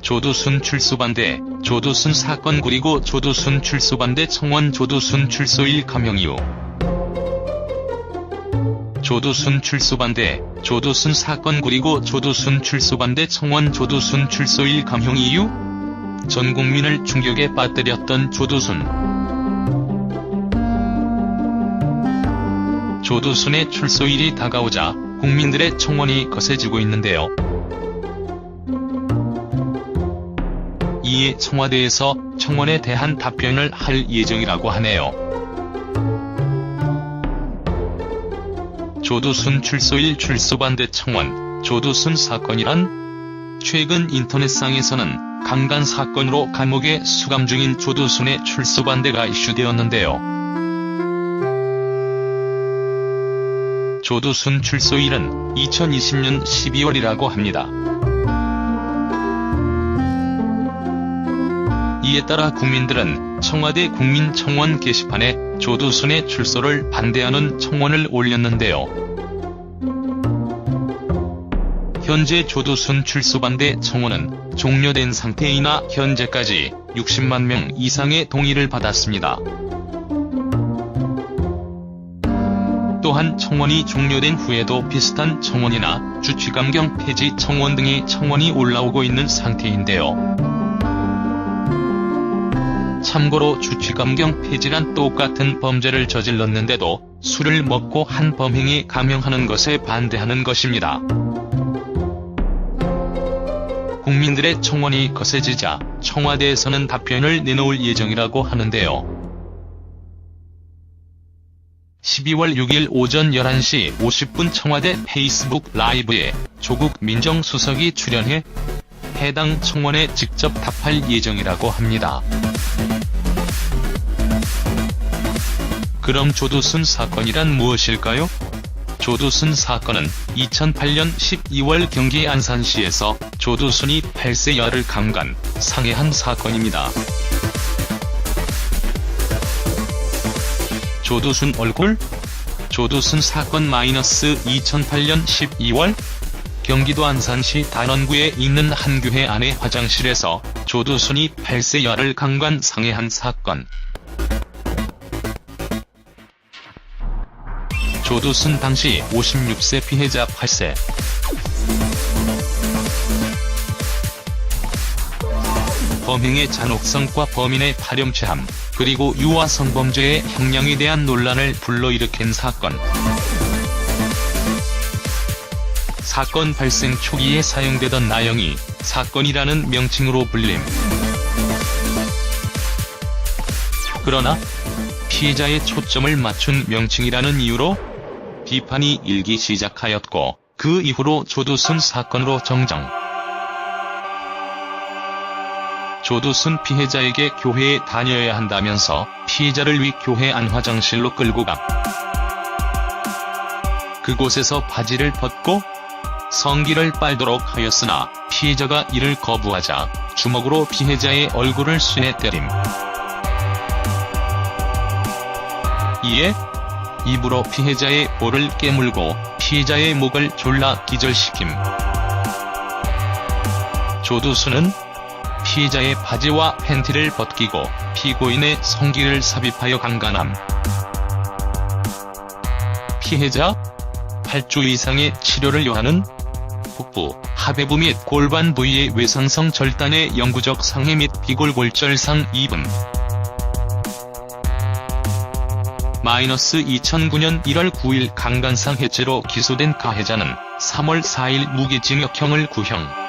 조두순 출소 반대, 조두순 사건 그리고 조두순 출소 반대 청원 조두순 출소일 감형 이후 조두순 출소 반대, 조두순 사건 그리고 조두순 출소 반대 청원 조두순 출소일 감형 이후 전 국민을 충격에 빠뜨렸던 조두순. 조두순의 출소 일이 다가오자 국민들의 청원이 거세지고 있는데요. 이에 청와대에서 청원에 대한 답변을 할 예정이라고 하네요. 조두순 출소일 출소 반대 청원, 조두순 사건이란 최근 인터넷상에서는 강간 사건으로 감옥에 수감 중인 조두순의 출소 반대가 이슈되었는데요. 조두순 출소일은 2020년 12월이라고 합니다. 이에 따라 국민들은 청와대 국민청원 게시판에 조두순의 출소를 반대하는 청원을 올렸는데요. 현재 조두순 출소 반대 청원은 종료된 상태이나 현재까지 60만 명 이상의 동의를 받았습니다. 또한 청원이 종료된 후에도 비슷한 청원이나 주취감경 폐지 청원 등의 청원이 올라오고 있는 상태인데요. 참고로 주취감경 폐지란 똑같은 범죄를 저질렀는데도 술을 먹고 한 범행에 감형하는 것에 반대하는 것입니다. 국민들의 청원이 거세지자 청와대에서는 답변을 내놓을 예정이라고 하는데요. 12월 6일 오전 11시 50분 청와대 페이스북 라이브에 조국 민정수석이 출연해 해당 청원에 직접 답할 예정이라고 합니다. 그럼 조두순 사건이란 무엇일까요? 조두순 사건은 2008년 12월 경기 안산시에서 조두순이 8세 여를 강간, 상해한 사건입니다. 조두순 얼굴? 조두순 사건 마이너스 2008년 12월 경기도 안산시 단원구에 있는 한 교회 안의 화장실에서 조두순이 8세 여를 강간 상해한 사건. 조두순 당시 56세 피해자 8세. 범행의 잔혹성과 범인의 파렴치함, 그리고 유아 성범죄의 형량에 대한 논란을 불러일으킨 사건. 사건 발생 초기에 사용되던 나영이 사건이라는 명칭으로 불림. 그러나 피해자의 초점을 맞춘 명칭이라는 이유로 비판이 일기 시작하였고 그 이후로 조두순 사건으로 정정. 조두순 피해자에게 교회에 다녀야 한다면서 피해자를 위 교회 안 화장실로 끌고 가. 그곳에서 바지를 벗고 성기를 빨도록 하였으나 피해자가 이를 거부하자 주먹으로 피해자의 얼굴을 쇠내 때림. 이에 입으로 피해자의 볼을 깨물고 피해자의 목을 졸라 기절시킴. 조두순은 피해자의 바지와 팬티를 벗기고 피고인의 성기를 삽입하여 강간함. 피해자 8주 이상의 치료를 요하는 복부, 하배부 및 골반 부위의 외상성 절단의 영구적 상해 및 비골골절상 입음. 마이너스 2009년 1월 9일 강간상 해체로 기소된 가해자는 3월 4일 무기징역형을 구형.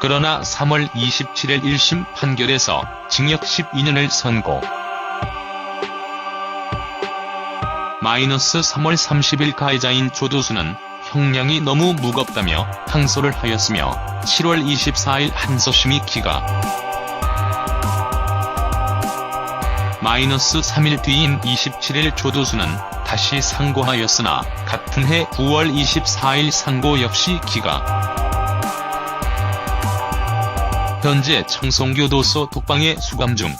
그러나 3월 27일 1심 판결에서 징역 12년을 선고. 마이너스 3월 30일 가해자인 조두수는 형량이 너무 무겁다며 항소를 하였으며 7월 24일 항소심의 기각. 마이너스 3일 뒤인 27일 조두수는 다시 상고하였으나 같은 해 9월 24일 상고 역시 기각. 현재 청송교도소 독방에 수감 중.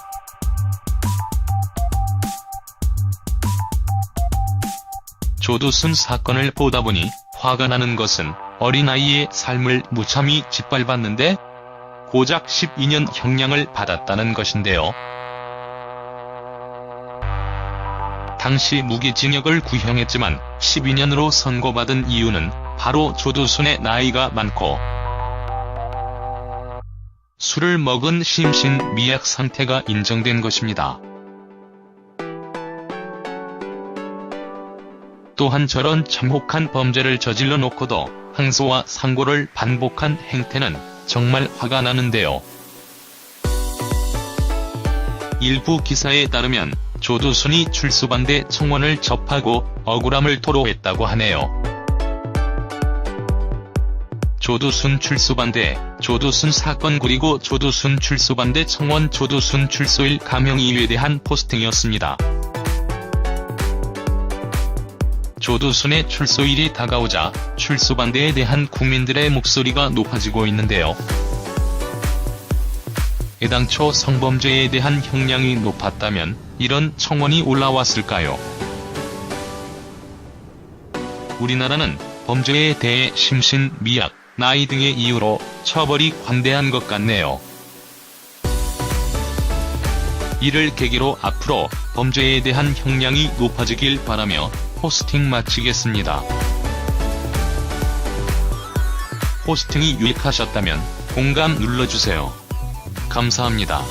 조두순 사건을 보다 보니 화가 나는 것은 어린아이의 삶을 무참히 짓밟았는데 고작 12년 형량을 받았다는 것인데요. 당시 무기징역을 구형했지만 12년으로 선고받은 이유는 바로 조두순의 나이가 많고 술을 먹은 심신 미약 상태가 인정된 것입니다. 또한 저런 참혹한 범죄를 저질러 놓고도 항소와 상고를 반복한 행태는 정말 화가 나는데요. 일부 기사에 따르면 조두순이 출소반대 청원을 접하고 억울함을 토로했다고 하네요. 조두순 출소반대, 조두순 사건 그리고 조두순 출소반대 청원 조두순 출소일 감형 이유에 대한 포스팅이었습니다. 조두순의 출소일이 다가오자 출소 반대에 대한 국민들의 목소리가 높아지고 있는데요. 애당초 성범죄에 대한 형량이 높았다면 이런 청원이 올라왔을까요? 우리나라는 범죄에 대해 심신, 미약, 나이 등의 이유로 처벌이 관대한 것 같네요. 이를 계기로 앞으로 범죄에 대한 형량이 높아지길 바라며 포스팅 마치겠습니다. 포스팅이 유익하셨다면 공감 눌러주세요. 감사합니다.